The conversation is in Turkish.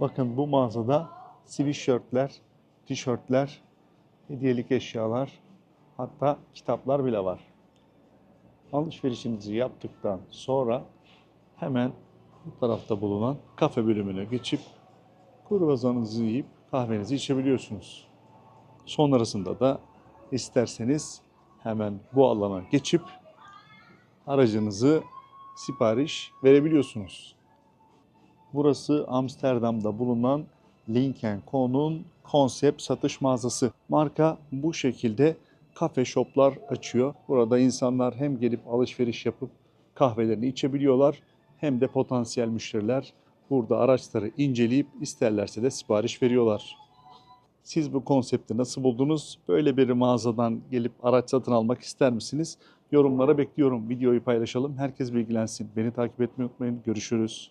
Bakın bu mağazada sweatshirtler, tişörtler, hediyelik eşyalar, hatta kitaplar bile var. Alışverişinizi yaptıktan sonra hemen bu tarafta bulunan kafe bölümüne geçip kruvasanınızı yiyip kahvenizi içebiliyorsunuz. Sonrasında da isterseniz hemen bu alana geçip aracınızı sipariş verebiliyorsunuz. Burası Amsterdam'da bulunan Link Co'nun konsept satış mağazası. Marka bu şekilde kafe shoplar açıyor. Burada insanlar hem gelip alışveriş yapıp kahvelerini içebiliyorlar hem de potansiyel müşteriler burada araçları inceleyip isterlerse de sipariş veriyorlar. Siz bu konsepti nasıl buldunuz? Böyle bir mağazadan gelip araç satın almak ister misiniz? Yorumlara bekliyorum. Videoyu paylaşalım. Herkes bilgilensin. Beni takip etmeyi unutmayın. Görüşürüz.